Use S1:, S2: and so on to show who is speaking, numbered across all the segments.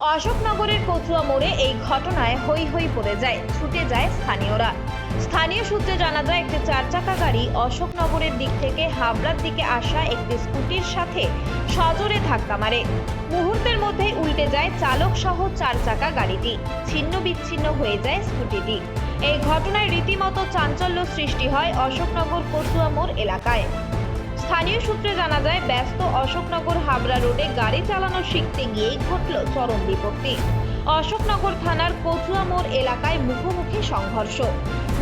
S1: অশোকনগরের কচুয়া মোড়ে এই ঘটনায় হই হই পড়ে যায়, ছুটে যায় স্থানীয়রা। স্থানীয় সূত্রে জানা যায়, একটি চার চাকা গাড়ি অশোকনগরের দিক থেকে হাবড়ার দিকে আসা একটি স্কুটির সাথে সজোরে ধাক্কা মারে। মুহূর্তের মধ্যে উল্টে যায় চালক সহ চার চাকা গাড়িটি। ছিন্ন বিচ্ছিন্ন হয়ে যায় স্কুটিটি। এই ঘটনায় রীতিমতো চাঞ্চল্য সৃষ্টি হয় অশোকনগর কচুয়া মোড় এলাকায়। স্থানীয় সূত্রে জানা যায়, ব্যস্ত অশোকনগর হাবড়া রোডে গাড়ি চালানো শিখতে গিয়েই ঘটল চরম বিপত্তি। অশোকনগর থানার কচুয়া মোড় এলাকায় মুখোমুখি সংঘর্ষ।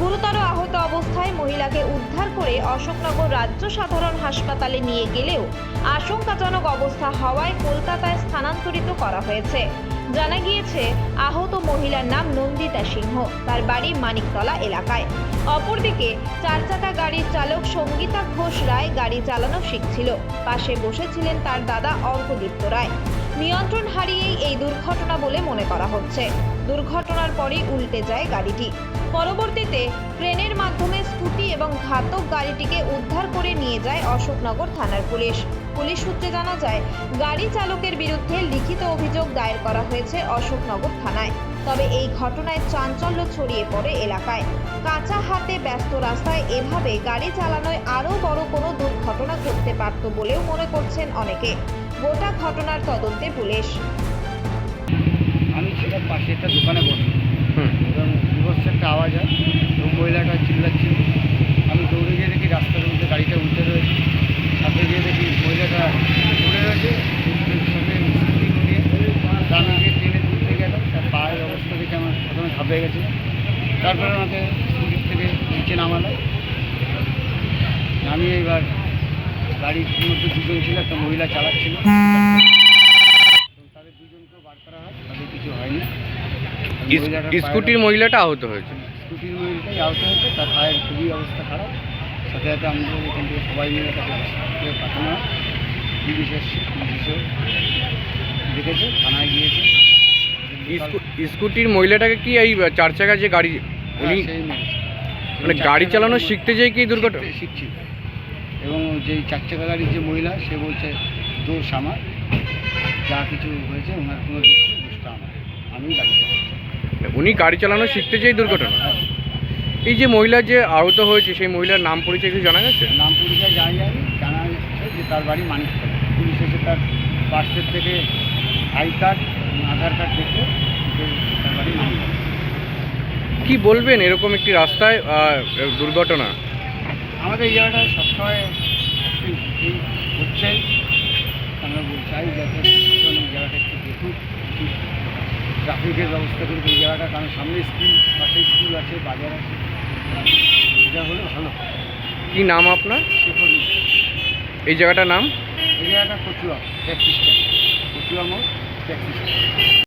S1: গুরুতর আহত অবস্থায় মহিলাকে উদ্ধার করে অশোকনগর রাজ্য সাধারণ হাসপাতালে নিয়ে গেলেও আশঙ্কাজনক অবস্থা হওয়ায় কলকাতায় স্থানান্তরিত করা হয়েছে। জানা গিয়েছে, আহত মহিলার নাম নন্দিতা সিংহ। তার বাড়ি মানিকতলা এলাকায়। অপরদিকে চার চাকা গাড়ির চালক সঙ্গীতা ঘোষ রায় গাড়ি চালানো শিখছিল। পাশে বসেছিলেন তার দাদা অর্কদীপ্ত রায়। নিয়ন্ত্রণ হারিয়েই এই দুর্ঘটনা বলে মনে করা হচ্ছে। দুর্ঘটনার পরেই উল্টে যায় গাড়িটি। পরবর্তীতে, ট্রেনের মাধ্যমে স্কুটি এবং ঘাতক গাড়িটিকে উদ্ধার করে নিয়ে যায় অশোকনগর থানার পুলিশ। পুলিশ সূত্রে জানা যায়, গাড়ি চালকের বিরুদ্ধে লিখিত অভিযোগ দায়ের করা হয়েছে অশোকনগর থানায়। তবে এই ঘটনায় চাঞ্চল্য ছড়িয়ে পড়ে এলাকায়। কাঁচা হাতে ব্যস্ত রাস্তায় এভাবে গাড়ি চালানোয় আরও বড় কোনো দুর্ঘটনা ঘটতে পারত বলেও মনে করছেন অনেকে। গোটা ঘটনার তদন্তে পুলিশ।
S2: আমি ছিলাম পাশে একটা দোকানে বসে
S3: হুম
S2: এবং বিভৎস একটা আওয়াজ হয় এবং মহিলাটা চিল্লাচ্ছিল আমি দৌড়ে গিয়ে দেখি রাস্তার মধ্যে গাড়িটা উল্টে রয়েছে সাথে গিয়ে দেখি মহিলাটা পড়ে রয়েছে স্কুটির সাথে স্কুটি নিয়ে আমি গিয়ে ট্রেনে তুলতে গেলাম তার পায়ের অবস্থা দেখে আমার প্রথমে ঘাবড়ে গেছে তারপরে আমাকে স্কুটির থেকে নিচে নামালো। নামিয়ে এবার গাড়ির মধ্যে দুজন ছিল একটা মহিলা চালাচ্ছিল। তাদের দুজনকেও বার করা হয় তাদের কিছু হয়নি।
S3: স্কুটির মহিলাটা আহত হয়েছে?
S2: স্কুটির মহিলাটাই আহত হয়েছে তার পায়ের খুবই অবস্থা খারাপ। সাথে সাথে আমাদের এখান থেকে সবাই মিলে তাকে হসপিটালে পাঠানো হয়। পুলিশ এসছে পুলিশ দেখেছে থানায় গিয়েছে।
S3: স্কুটির মহিলাটাকে কি এই চার চাকা যে গাড়ি উনি
S2: হ্যাঁ, সেই
S3: মানে গাড়ি চালানো শিখতে যেয়ে কি দুর্ঘটনা?
S2: শিখছি। এবং যে চার চাকা গাড়ির যে মহিলা সে বলছে দোষ আমার। যা কিছু হয়েছে ওনার কোনো দোষ দোষটা আমার। আমি গাড়ি চালাচ্ছি।
S3: উনি গাড়ি চালানো শিখতে যেয়ে দুর্ঘটনা?
S2: হ্যাঁ।
S3: এই যে মহিলা যে আহত হয়েছে সেই মহিলার নাম পরিচয় কিছু জানা গেছে?
S2: নাম পরিচয় জানা যায়নি জানা যাচ্ছে যে তার বাড়ি মানিকতলা। পুলিশ এসে তার পার্সের থেকে আই কার্ড আধার কার্ড দেখে
S3: কি বলবেন? এরকম একটি রাস্তায় দুর্ঘটনা?
S2: আমাদের এই জায়গাটায় সবসময় হচ্ছে। আমরা চাই যাতে এই জায়গাটা একটু দেখুক একটু ট্রাফিকের ব্যবস্থা করুক। এই জায়গাটা কারণ সামনে স্কুল পাশে স্কুল আছে বাজার আছে। এটা হলে ভালো
S3: কি নাম আপনার? এই জায়গাটার নাম?
S2: এই জায়গাটা কচুয়া ট্যাক্সি স্ট্যান্ড কচুয়া মোড়। Taxi stand